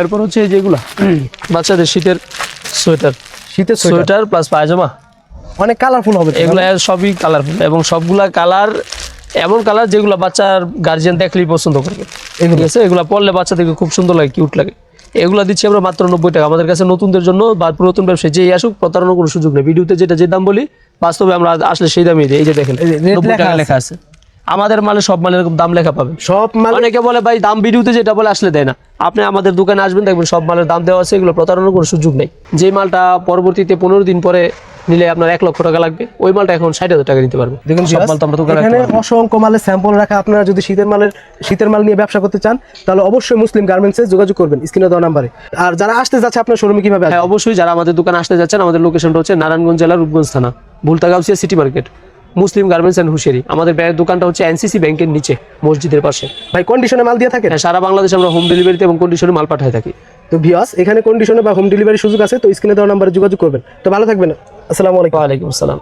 এরপর হচ্ছে এই যেগুলা বাচ্চাদের শীতের সোয়েটার। শীতের সোয়েটার? প্লাস পায়জামা। অনেক কালারফুল হবে এগুলা সবই কালারফুল এবং সবগুলা কালার এমন কালার যেগুলো বাচ্চার গার্জিয়ান দেখলেই পছন্দ করবে। ঠিক আছে? এগুলা পরলে বাচ্চাদেরকে খুব সুন্দর লাগে কিউট লাগে। এগুলা দিচ্ছি আমরা মাত্র নব্বই টাকা। আমাদের কাছে নতুনদের জন্য বা পুরাতন ব্যবসায়ী যেই আসুক প্রতারণার কোনো সুযোগ নেই। ভিডিওতে যেটা যে দাম বলি বাস্তবে আমরা আসলে সেই দামই দিই। এই যে দেখেন নব্বই টাকা লেখা আছে। আমাদের মালে সব মালের দাম লেখা পাবেন সব মাল অনেকে বলে ভাই দাম ভিডিওতে যেটা বলে আসলে দেয় না। আপনি আমাদের দোকানে আসবেন দেখবেন সব মালের দাম দেওয়া আছে এগুলো প্রতারণার কোনো সুযোগ নেই। যে মালটা পরবর্তীতে পনেরো দিন পরে নিলে আপনার এক লক্ষ টাকা লাগবে ওই মালটা এখন ষাট হাজার টাকা নিতে পারবে। দেখুন সব মাল তো আমরা দোকানে এখানে অসংখ্য মালের স্যাম্পল রাখা আপনারা যদি শীতের মালের শীতের মাল নিয়ে ব্যবসা করতে চান তাহলে অবশ্যই মুসলিম গার্মেন্টসে যোগাযোগ করবেন স্ক্রিনে দেওয়া নাম্বারে। আর যারা আসতে যাচ্ছে আপনার শোরুমে কীভাবে হ্যাঁ অবশ্যই যারা আমাদের দোকানে আসতে যাচ্ছেন আমাদের লোকেশনটা হচ্ছে নারায়ণগঞ্জ জেলার রূপগঞ্জ থানা Bhultagausia city market Muslim garments and হুশিয়ারি। আমাদের দোকানটা হচ্ছে এনসিসি ব্যাংকের নিচে মসজিদের পাশে। ভাই কন্ডিশনে মাল দিয়ে থাকে? হ্যাঁ, সারা বাংলাদেশ আমরা হোম ডেলিভারিতে এবং কন্ডিশনে মাল পাঠায় থাকি। তো ভিওস এখানে কন্ডিশনে বা হোম ডেলিভারি সুযোগ আছে তো স্ক্রিনে দেওয়া নাম্বারে যোগাযোগ করবেন। তো ভালো থাকবেন। আসসালামু আলাইকুম। ওয়ালাইকুম আসসালাম।